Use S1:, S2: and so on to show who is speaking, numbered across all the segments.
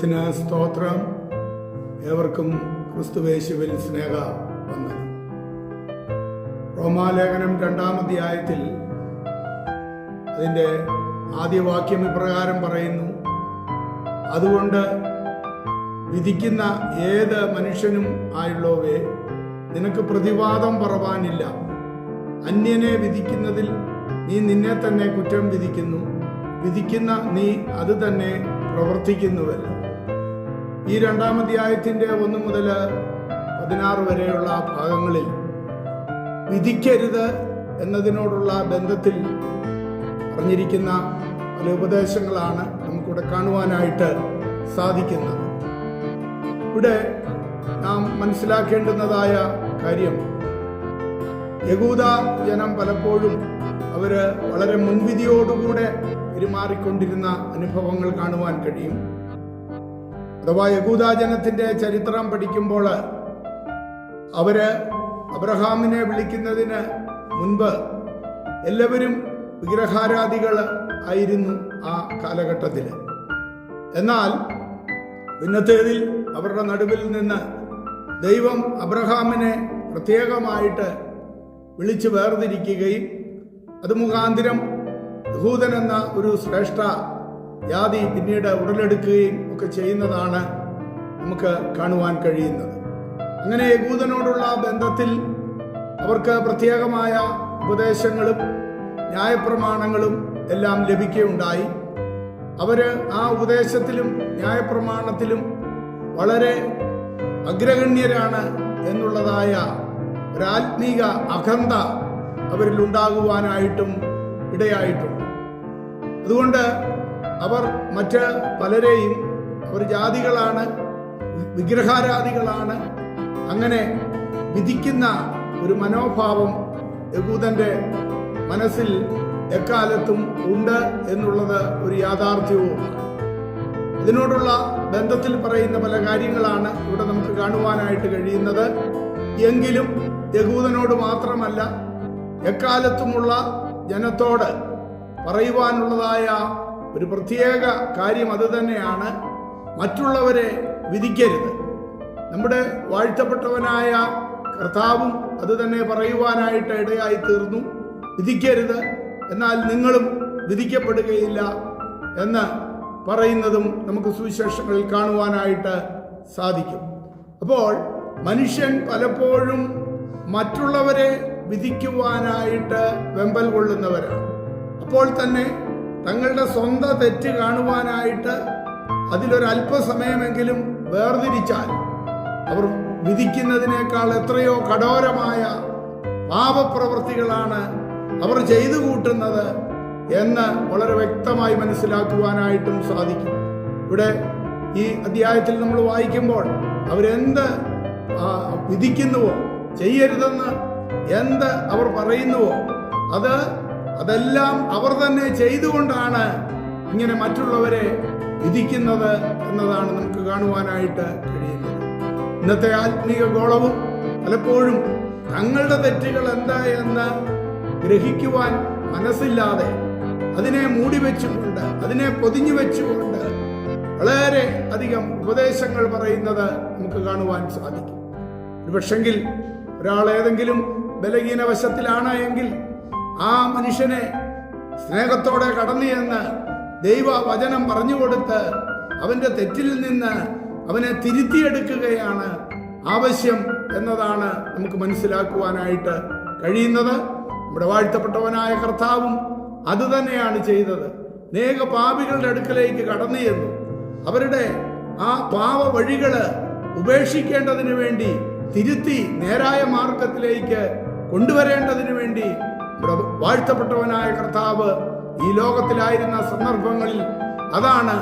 S1: ദൈവത്തിന് സ്തോത്രം. ഏവർക്കും ക്രിസ്തുവേശുവിൽ സ്നേഹ വന്ദനം. റോമാലേഖനം രണ്ടാം അധ്യായത്തിൽ അതിന്റെ ആദ്യ വാക്യം ഇപ്രകാരം പറയുന്നു. അതുകൊണ്ട് വിധിക്കുന്ന ഏത് മനുഷ്യനും ആയുള്ളവേ നിനക്ക് പ്രതിവാദം പറവാനില്ല. അന്യനെ വിധിക്കുന്നതിൽ നീ നിന്നെ തന്നെ കുറ്റം വിധിക്കുന്നു. വിധിക്കുന്ന നീ അത് തന്നെ പ്രവർത്തിക്കുന്നുവല്ലോ. ഈ രണ്ടാം അധ്യായത്തിന്റെ ഒന്ന് മുതൽ പതിനാറ് വരെയുള്ള ഭാഗങ്ങളിൽ വിധിക്കരുത് എന്നതിനോടുള്ള ബന്ധത്തിൽ പറഞ്ഞിരിക്കുന്ന പല ഉപദേശങ്ങളാണ് നമുക്കിവിടെ കാണുവാനായിട്ട് സാധിക്കുന്നത്. ഇവിടെ നാം മനസ്സിലാക്കേണ്ടുന്നതായ കാര്യം യകൂദ ജനം പലപ്പോഴും അവർ വളരെ മുൻവിധിയോടുകൂടെ പെരുമാറിക്കൊണ്ടിരുന്ന അനുഭവങ്ങൾ കാണുവാൻ കഴിയും. അഥവാ യകൂദാജനത്തിന്റെ ചരിത്രം പഠിക്കുമ്പോൾ അവർ അബ്രഹാമിനെ വിളിക്കുന്നതിന് മുൻപ് എല്ലാവരും വിഗ്രഹാരാധികൾ ആയിരുന്നു ആ കാലഘട്ടത്തിൽ. എന്നാൽ ഇന്നത്തേതിൽ അവരുടെ നടുവിൽ നിന്ന് ദൈവം അബ്രഹാമിനെ പ്രത്യേകമായിട്ട് വിളിച്ചു വേർതിരിക്കുകയും അത് മുഖാന്തിരം യഹൂദൻ എന്ന ഒരു ശ്രേഷ്ഠ ജാതി പിന്നീട് ഉടലെടുക്കുകയും ഒക്കെ ചെയ്യുന്നതാണ് നമുക്ക് കാണുവാൻ കഴിയുന്നത്. അങ്ങനെ യകൂദനോടുള്ള ബന്ധത്തിൽ അവർക്ക് പ്രത്യേകമായ ഉപദേശങ്ങളും ന്യായപ്രമാണങ്ങളും എല്ലാം ലഭിക്കുകയുണ്ടായി. അവർ ആ ഉപദേശത്തിലും ന്യായപ്രമാണത്തിലും വളരെ അഗ്രഗണ്യരാണ് എന്നുള്ളതായ ഒരാത്മീക അഖണ്ഡ അവരിൽ ഉണ്ടാകുവാനായിട്ടും ഇടയായിട്ടുണ്ട്. അതുകൊണ്ട് അവർ മറ്റ് പലരെയും അവർ ജാതികളാണ് വിഗ്രഹാരാധികളാണ് അങ്ങനെ വിധിക്കുന്ന ഒരു മനോഭാവം യഹൂദന്റെ മനസ്സിൽ എക്കാലത്തും ഉണ്ട് എന്നുള്ളത് ഒരു യാഥാർത്ഥ്യവുമാണ്. ഇതിനോടുള്ള ബന്ധത്തിൽ പറയുന്ന പല കാര്യങ്ങളാണ് ഇവിടെ നമുക്ക് കാണുവാനായിട്ട് കഴിയുന്നത്. എങ്കിലും യഹൂദനോട് മാത്രമല്ല എക്കാലത്തുമുള്ള ജനത്തോട് പറയുവാനുള്ളതായ ഒരു പ്രത്യേക കാര്യം അത് തന്നെയാണ്. മറ്റുള്ളവരെ വിധിക്കരുത്. നമ്മുടെ വാഴ്ത്തപ്പെട്ടവനായ കർത്താവും അത് തന്നെ പറയുവാനായിട്ട് ഇടയായി തീർന്നു. വിധിക്കരുത്. എന്നാൽ നിങ്ങളും വിധിക്കപ്പെടുകയില്ല എന്ന് പറയുന്നതും നമുക്ക് സുവിശേഷങ്ങളിൽ കാണുവാനായിട്ട് സാധിക്കും. അപ്പോൾ മനുഷ്യൻ പലപ്പോഴും മറ്റുള്ളവരെ വിധിക്കുവാനായിട്ട് വെമ്പൽ കൊള്ളുന്നവരാണ്. അപ്പോൾ തന്നെ തങ്ങളുടെ സ്വന്തം തെറ്റ് കാണുവാനായിട്ട് അതിലൊരല്പസമയമെങ്കിലും വേർതിരിച്ചാൽ അവർ വിധിക്കുന്നതിനേക്കാൾ എത്രയോ കഠോരമായ പാപപ്രവൃത്തികളാണ് അവർ ചെയ്തു കൂട്ടുന്നത് എന്ന് വളരെ വ്യക്തമായി മനസ്സിലാക്കുവാനായിട്ടും സാധിക്കും. ഇവിടെ ഈ അധ്യായത്തിൽ നമ്മൾ വായിക്കുമ്പോൾ അവരെന്ത് വിധിക്കുന്നുവോ ചെയ്യരുതെന്ന് എന്ത് അവർ പറയുന്നുവോ അത് അതെല്ലാം അവർ തന്നെ ചെയ്തുകൊണ്ടാണ് ഇങ്ങനെ മറ്റുള്ളവരെ വിധിക്കുന്നത് എന്നതാണ് നമുക്ക് കാണുവാനായിട്ട് കഴിയുന്നത്. ഇന്നത്തെ ആത്മീയ ഗോളവും പലപ്പോഴും തങ്ങളുടെ തെറ്റുകൾ എന്താ എന്ന് ഗ്രഹിക്കുവാൻ മനസ്സില്ലാതെ അതിനെ മൂടി വെച്ചുകൊണ്ട് അതിനെ പൊതിഞ്ഞു വെച്ചുകൊണ്ട് വളരെ അധികം ഉപദേശങ്ങൾ പറയുന്നത് നമുക്ക് കാണുവാൻ സാധിക്കും. ഒരു പക്ഷെങ്കിൽ ഒരാൾ ഏതെങ്കിലും ബലഹീന വശത്തിലാണ് എങ്കിൽ ആ മനുഷ്യനെ സ്നേഹത്തോടെ കടന്നു ചെന്ന് ദൈവ വചനം പറഞ്ഞു കൊടുത്ത് അവന്റെ തെറ്റിൽ നിന്ന് അവനെ തിരുത്തിയെടുക്കുകയാണ് ആവശ്യം എന്നതാണ് നമുക്ക് മനസ്സിലാക്കുവാനായിട്ട് കഴിയുന്നത്. നമ്മുടെ വാഴ്ത്തപ്പെട്ടവനായ കർത്താവും അത് തന്നെയാണ് ചെയ്തത്. അനേക പാപികളുടെ അടുക്കലേക്ക് കടന്നു ചെന്നു. അവരുടെ ആ പാവ വഴികൾ ഉപേക്ഷിക്കേണ്ടതിന് വേണ്ടി തിരുത്തി നേരായ മാർഗത്തിലേക്ക് കൊണ്ടുവരേണ്ടതിന് വേണ്ടി വാഴ്ത്തപ്പെട്ടവനായ കർത്താവ് ഈ ലോകത്തിലായിരുന്ന സന്ദർഭങ്ങളിൽ അതാണ്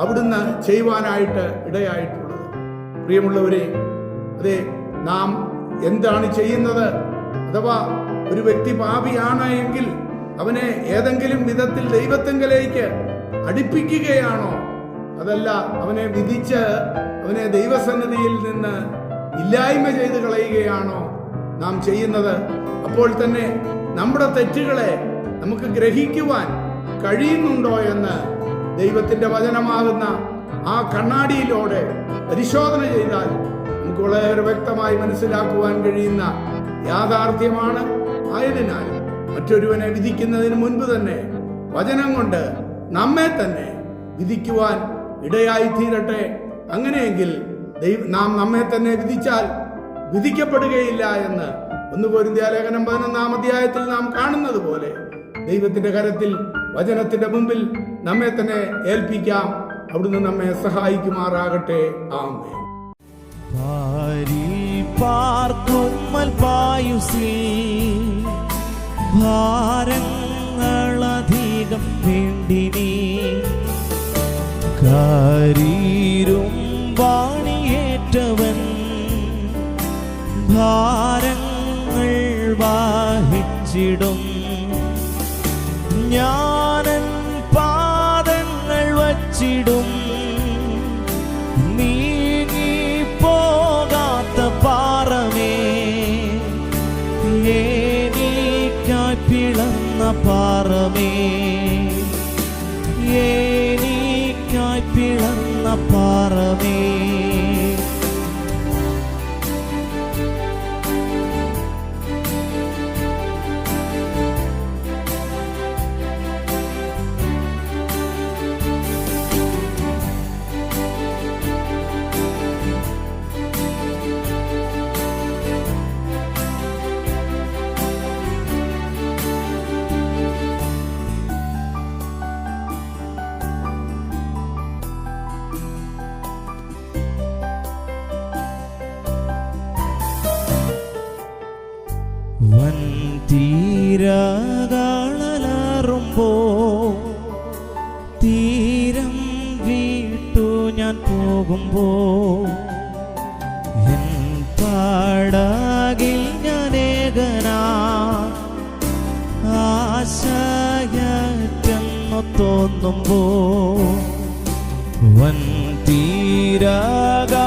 S1: അവിടുന്ന് ചെയ്യുവാനായിട്ട് ഇടയായിട്ടുള്ളത്. പ്രിയമുള്ളവരെ അതെ നാം എന്താണ് ചെയ്യുന്നത്? അഥവാ ഒരു വ്യക്തി പാപിയാണ് എങ്കിൽ അവനെ ഏതെങ്കിലും വിധത്തിൽ ദൈവത്തെങ്കിലേക്ക് അടുപ്പിക്കുകയാണോ? അതല്ല അവനെ വിധിച്ച് അവനെ ദൈവസന്നിധിയിൽ നിന്ന് ഇല്ലായ്മ ചെയ്ത് കളയുകയാണോ നാം ചെയ്യുന്നത്? അപ്പോൾ തന്നെ നമ്മുടെ തെറ്റുകളെ നമുക്ക് ഗ്രഹിക്കുവാൻ കഴിയുന്നുണ്ടോ എന്ന് ദൈവത്തിന്റെ വചനമാകുന്ന ആ കണ്ണാടിയിലൂടെ പരിശോധന ചെയ്താൽ നമുക്ക് വളരെ വ്യക്തമായി മനസ്സിലാക്കുവാൻ കഴിയുന്ന യാഥാർത്ഥ്യമാണ്. ആയതിനാൽ മറ്റൊരുവനെ വിധിക്കുന്നതിന് മുൻപ് തന്നെ വചനം കൊണ്ട് നമ്മെ തന്നെ വിധിക്കുവാൻ ഇടയായി തീരട്ടെ. അങ്ങനെയെങ്കിൽ ദൈവം നാം നമ്മെ തന്നെ വിധിച്ചാൽ വിധിക്കപ്പെടുകയില്ല എന്ന് ഒന്ന് പോരിന്ത്യാലേഖനം പതിനൊന്നാം അധ്യായത്തിൽ നാം കാണുന്നത് പോലെ ദൈവത്തിന്റെ കരത്തിൽ വചനത്തിന്റെ മുമ്പിൽ നമ്മെ തന്നെ ഏൽപ്പിക്കാം. അവിടുന്ന് നമ്മെ സഹായിക്കുമാറാകട്ടെ. ആമേ
S2: ഭാരങ്ങളധികം വേണ്ടിനി കരീരും വാണിയേറ്റവൻ ഭാരങ്ങൾ വാഹിച്ചിടും. ഞാനൻ പാദങ്ങൾ വച്ചിടും. തീരകാളലാറുമ്പോ തീരം വീട്ടു ഞാൻ പോകുമ്പോ എൻ പാടാകിൽ ഞാൻ ഏകനാ. ആശയറ്റെന്നു തോന്നുമ്പോ വൻ തീരകാ